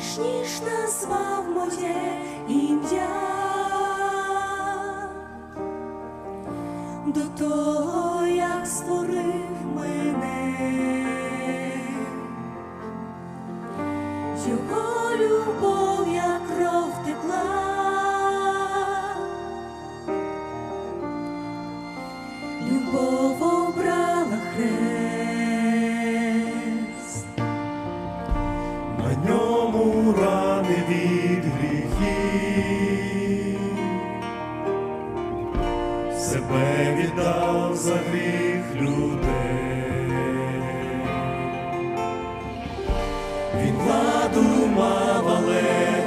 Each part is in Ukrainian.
перш ніж назвав моє ім'я. До того, як створив мене, його рани від гріхів, себе віддав за гріх людей. Він владу мав, але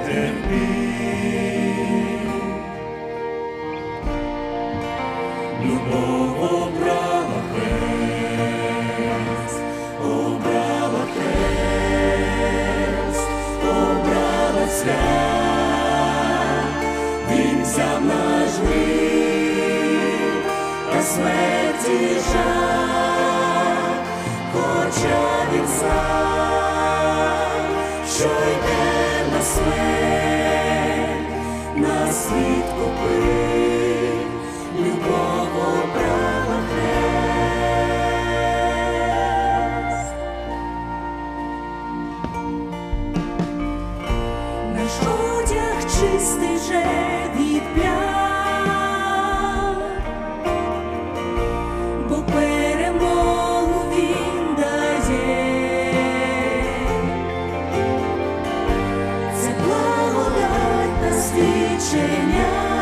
терпів. Любов смерті жах, хоча він знав, що йде на смерть, на світ купив, любов обрала хрест. Наш чистий же Yeah.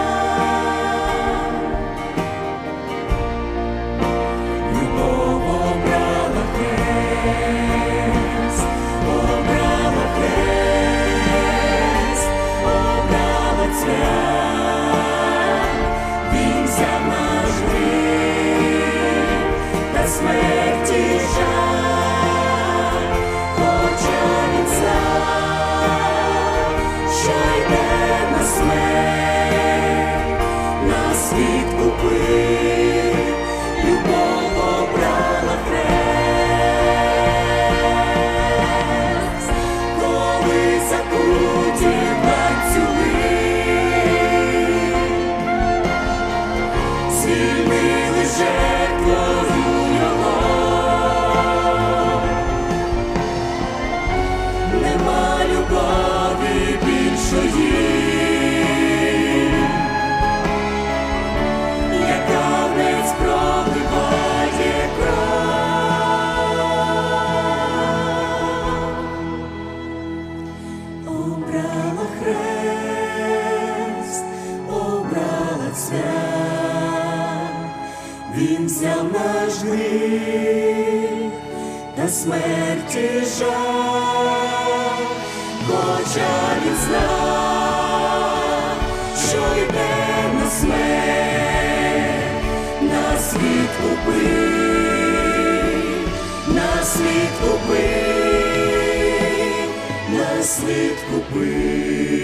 shame. Взяв наш гріх та смерті жах, хоча він знав, що йде на смерть, на світ купив, на світ купив, на світ купив.